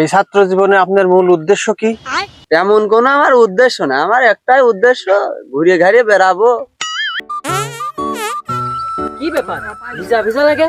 এই ছাত্র জীবনে আপনার মূল উদ্দেশ্য কি? তেমন কোন আমার উদ্দেশ্য না। আমার একটাই উদ্দেশ্য ঘুরে ঘাড়িয়ে বেড়াবো। কি ব্যাপার? ভিজা ভিজা লাগে?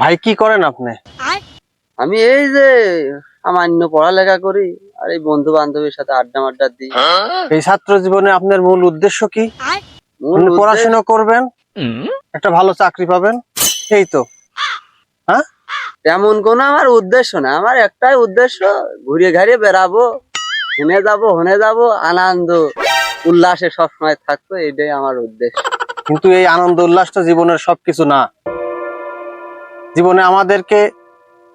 ভাই কি করেন আপনি? আমি এই যে সামান্য পড়ালেখা করি আর এই বন্ধু বান্ধবের সাথে আড্ডা মাড্ডা দিই। এই ছাত্র জীবনে আপনার মূল উদ্দেশ্য কি? পড়াশোনা করবেন একটা ভালো চাকরি পাবেন এই তো। তেমন কোনো আমার উদ্দেশ্য না। আমার একটাই উদ্দেশ্য ঘুরে ঘাড়িয়ে বেড়াবো হেনে যাব হনে যাব আনন্দ উল্লাসে সবসময় থাকতো এটাই আমার উদ্দেশ্য। কিন্তু এই আনন্দ উল্লাসটা জীবনের সবকিছু না। জীবনে আমাদেরকে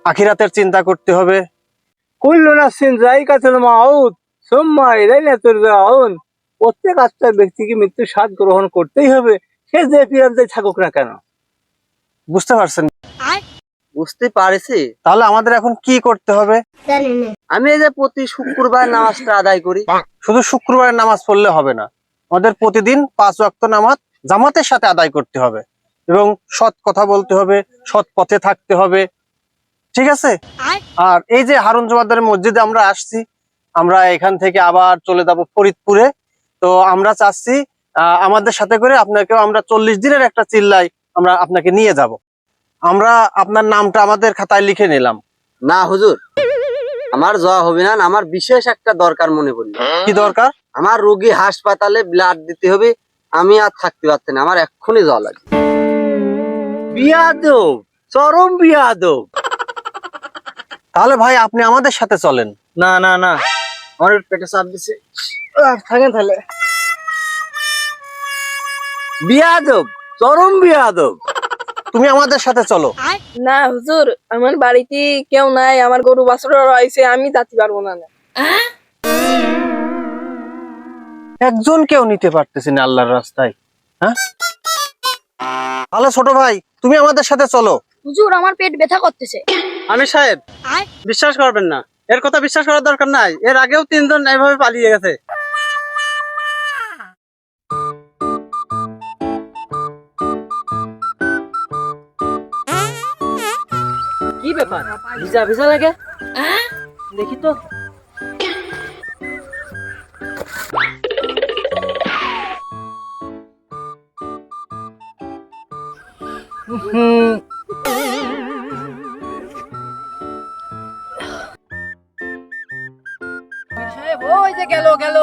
আখিরাতের চিন্তা করতে হবে। প্রত্যেক আত্মার ব্যক্তিকে স্বাদ গ্রহণ করতেই হবে। সে যে থাকুক না কেন। বুঝতে পারছেন? বুঝতে পারছি। তাহলে আমাদের এখন কি করতে হবে? আমি এই যে প্রতি শুক্রবার নামাজটা আদায় করি। শুধু শুক্রবারের নামাজ পড়লে হবে না। আমাদের প্রতিদিন পাঁচ ওয়াক্ত নামাজ জামাতের সাথে আদায় করতে হবে। এবং সৎ কথা বলতে হবে সৎ পথে থাকতে হবে। ঠিক আছে? আর? এই যে হারুন জমাদার মসজিদে আমরা আসছি আমরা এখান থেকে আবার চলে যাব ফরিদপুরে। তো আমরা চাচ্ছি আমাদের সাথে করে আপনাকেও আমরা চল্লিশ দিনের একটা চিল্লাই আমরা আপনাকে নিয়ে যাব। আমরা আপনার নামটা আমাদের খাতায় লিখে নিলাম। না হুজুর। আমার যাওয়া হবে না আমার বিশেষ একটা দরকার মনে পড়ল কি দরকার? আমার রোগী হাসপাতালে ব্লাড দিতে হবে আমি আর থাকতে পারছি না আমার এক্ষুনি যাওয়া লাগবে। বিয়াদব চরম বিয়াদব। তাহলে ভাই আপনি আমাদের সাথে চলেন। না না না আমার পেটে চাপ দিছে। থাকেন তাহলে। বিয়াদব চরম বিয়াদব। তুমি আমাদের সাথে চলো। না হুজুর আমার বাড়িতে কেউ নাই আমার গরু বাছুর রয়েছে আমি যাতে পারব না না। একজন কেউ নিতে পারতেছি না আল্লাহর রাস্তায় হ্যাঁ? তাহলে ছোট ভাই তুমি আমাদের সাথে চলো। হুজুর আমার পেট ব্যথা করতেছে। আমি সাহেব বিশ্বাস করবেন না। এর কথা বিশ্বাস করার দরকার নাই। এর আগেও তিনজন এইভাবে পালিয়ে গেছে। কি ব্যাপার? ভিজা ভিজা লাগে? দেখি তো। ওই যে গেল গেল।